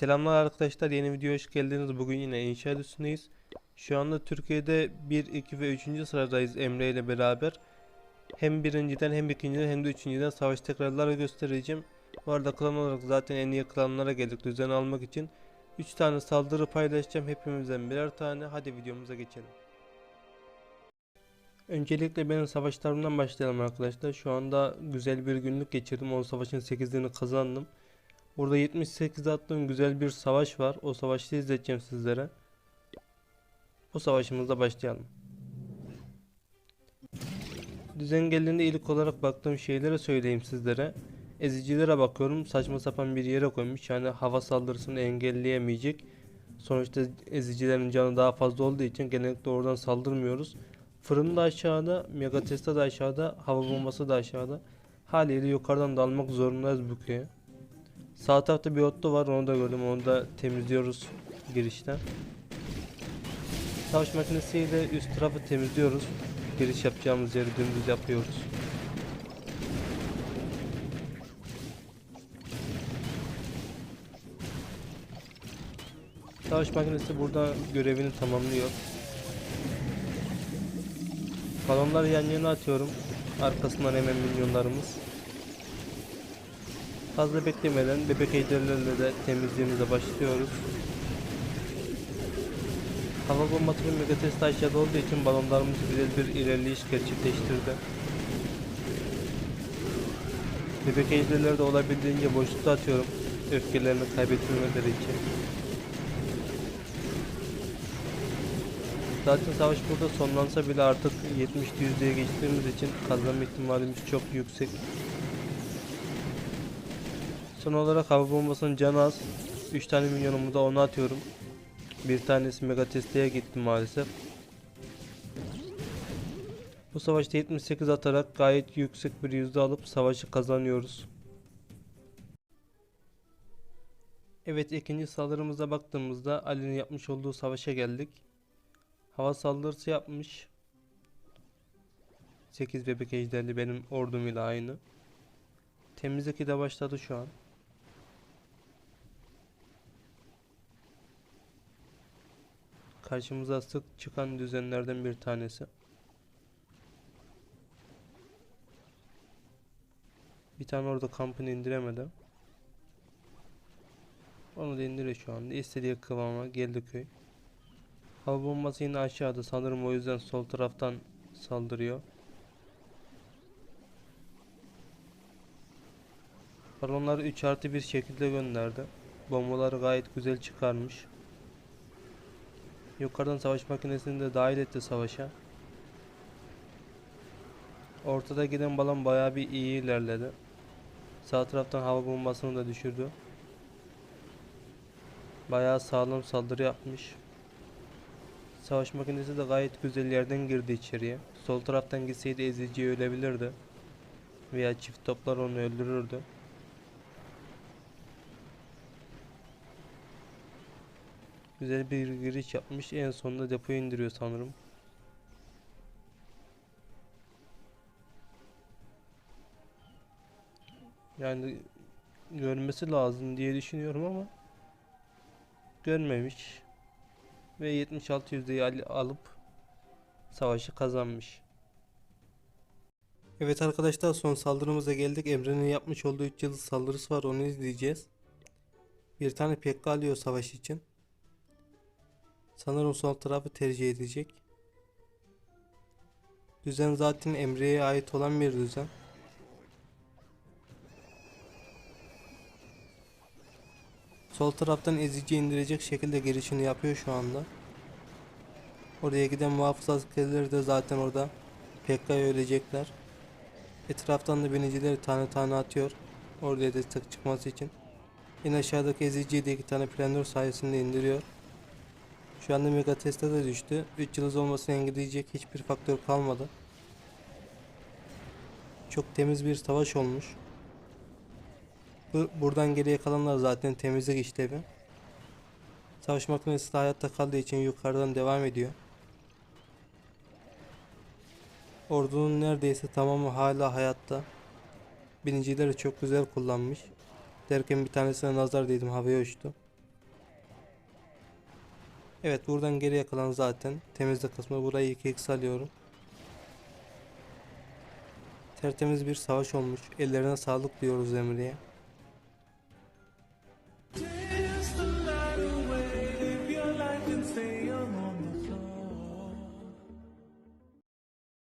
Selamlar arkadaşlar yeni videoya hoş geldiniz. Bugün yine inşaat üstündeyiz. Şu anda Türkiye'de 1, 2 ve 3. sıradayız Emre ile beraber. Hem birinciden hem ikinciden hem de üçüncüden savaş tekrarları göstereceğim. Bu arada klan olarak zaten en iyi klanlara geldik düzen almak için. 3 tane saldırı paylaşacağım hepimizden birer tane. Hadi videomuza geçelim. Öncelikle benim savaşlarımdan başlayalım arkadaşlar. Şu anda güzel bir günlük geçirdim. O savaşın 8'ini kazandım. Burada 78 attığım güzel bir savaş var. O savaşı izleteceğim sizlere. Bu savaşımızda başlayalım. Düzen geldiğinde ilk olarak baktığım şeyleri söyleyeyim sizlere. Ezicilere bakıyorum. Saçma sapan bir yere koymuş. Yani hava saldırısını engelleyemeyecek. Sonuçta ezicilerin canı daha fazla olduğu için genellikle oradan saldırmıyoruz. Fırın da aşağıda, Megatesta da aşağıda, hava bombası da aşağıda. Haliyle yukarıdan dalmak zorundayız bu köye. Sağ tarafta bir otlu var onu da gördüm onu da temizliyoruz girişten. Savaş makinesiyle üst tarafı temizliyoruz. Giriş yapacağımız yeri dümdüz yapıyoruz. Savaş makinesi burada görevini tamamlıyor. Balonları yan yana atıyorum. Arkasından hemen milyonlarımız. Fazla beklemeden bebek ejderlerle de temizliğimize başlıyoruz. Hava bombasının megatest aşağıda olduğu için balonlarımız güzel bir ilerleyiş gerçekleştirdi. Bebek ejderleri de olabildiğince boşlukta atıyorum. Öfkelerini kaybetmemeleri için. Zaten savaş burada sonlansa bile artık 70 yüzdeye geçtiğimiz için kazanma ihtimalimiz çok yüksek. Son olarak hava bombasının canı az. 3 tane milyonumuzu da ona atıyorum. Bir tanesi mega testeye gitti maalesef. Bu savaşta 78 atarak gayet yüksek bir yüzde alıp savaşı kazanıyoruz. Evet ikinci saldırımıza baktığımızda Ali'nin yapmış olduğu savaşa geldik. Hava saldırısı yapmış. 8 bebek ejderli benim ordum ile aynı. Temizlik de başladı şu an. Karşımıza sık çıkan düzenlerden bir tanesi. Bir tane orada kampını indiremedi. Onu da indiriyor şu anda. İstediği kıvama geldi köy. Hava bombası yine aşağıda. Sanırım o yüzden sol taraftan saldırıyor. Balonları 3 artı bir şekilde gönderdi. Bombaları gayet güzel çıkarmış. Yukarıdan savaş makinesini de dahil etti savaşa. Ortada giden balon bayağı bir iyi ilerledi. Sağ taraftan hava bombasını da düşürdü. Bayağı sağlam saldırı yapmış. Savaş makinesi de gayet güzel yerden girdi içeriye. Sol taraftan gitseydi ezici ölebilirdi. Veya çift toplar onu öldürürdü. Güzel bir giriş yapmış. En sonunda depoyu indiriyor sanırım. Yani görmesi lazım diye düşünüyorum ama görmemiş ve 76 yüzdeyi al- alıp savaşı kazanmış. Evet arkadaşlar son saldırımıza geldik. Emre'nin yapmış olduğu 3 yıldız saldırısı var onu izleyeceğiz. Bir tane PK alıyor savaş için. Sanırım sol tarafı tercih edecek. Düzen zaten Emre'ye ait olan bir düzen. Sol taraftan ezici indirecek şekilde girişini yapıyor şu anda. Oraya giden muhafız askerleri de zaten orada PK'ya ölecekler. Etraftan da binicileri tane tane atıyor. Oraya destek çıkması için. En aşağıdaki eziciyi de iki tane planör sayesinde indiriyor. Şu anda Mega Tesla da düştü. 3 yıldız olmasını engelleyecek hiçbir faktör kalmadı. Çok temiz bir savaş olmuş. Bu, buradan geriye kalanlar zaten temizlik işlevi. Savaş makinesi de hayatta kaldığı için yukarıdan devam ediyor. Ordunun neredeyse tamamı hala hayatta. Binicileri çok güzel kullanmış. Derken bir tanesine nazar değdim havaya uçtu. Evet buradan geriye kalan zaten temizlik kısmı burayı 2x alıyorum. Tertemiz bir savaş olmuş. Ellerine sağlık diyoruz Emre'ye.